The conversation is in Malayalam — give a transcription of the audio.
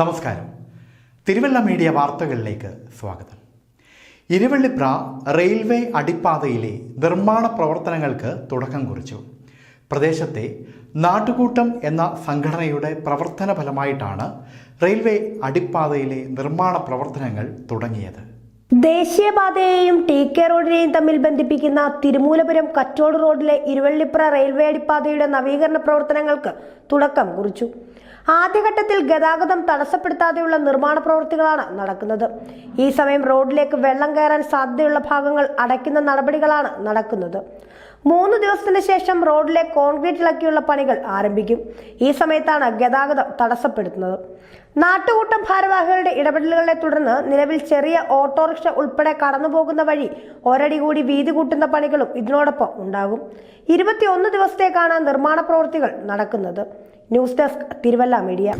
നമസ്കാരം. തിരുവല്ല മീഡിയ വാർത്തകളിലേക്ക് സ്വാഗതം. ഇരുവള്ളിപ്ര റെയിൽവേ അടിപ്പാതയിലെ നിർമ്മാണ പ്രവർത്തനങ്ങൾക്ക് തുടക്കം കുറിച്ചു. പ്രദേശത്തെ നാട്ടുകൂട്ടം എന്ന സംഘടനയുടെ പ്രവർത്തന ഫലമായിട്ടാണ് റെയിൽവേ അടിപ്പാതയിലെ നിർമ്മാണ പ്രവർത്തനങ്ങൾ തുടങ്ങിയത്. ദേശീയപാതയെയും ടി കെ റോഡിനെയും തമ്മിൽ ബന്ധിപ്പിക്കുന്ന തിരുമൂലപുരം കച്ചോട് റോഡിലെ ഇരുവള്ളിപ്ര റെയിൽവേ അടിപ്പാതയുടെ നവീകരണ പ്രവർത്തനങ്ങൾക്ക് തുടക്കം കുറിച്ചു. ആദ്യഘട്ടത്തിൽ ഗതാഗതം തടസ്സപ്പെടുത്താതെയുള്ള നിർമ്മാണ പ്രവൃത്തികളാണ് നടക്കുന്നത്. ഈ സമയം റോഡിലേക്ക് വെള്ളം കയറാൻ സാധ്യതയുള്ള ഭാഗങ്ങൾ അടയ്ക്കുന്ന നടപടികളാണ് നടക്കുന്നത്. മൂന്ന് ദിവസത്തിന് ശേഷം റോഡിലെ കോൺക്രീറ്റ് ഇളക്കിയുള്ള പണികൾ ആരംഭിക്കും. ഈ സമയത്താണ് ഗതാഗതം തടസ്സപ്പെടുത്തുന്നത്. നാട്ടുകൂട്ടം ഭാരവാഹികളുടെ ഇടപെടലുകളെ തുടർന്ന് നിലവിൽ ചെറിയ ഓട്ടോറിക്ഷ ഉൾപ്പെടെ കടന്നുപോകുന്ന വഴി ഒരടി കൂടി വീതി കൂട്ടുന്ന പണികളും ഇതിനോടൊപ്പം ഉണ്ടാകും. ഇരുപത്തിയൊന്ന് ദിവസത്തേക്കാണ് നിർമ്മാണ പ്രവൃത്തികൾ നടക്കുന്നത്. News desk Thiruvalla media.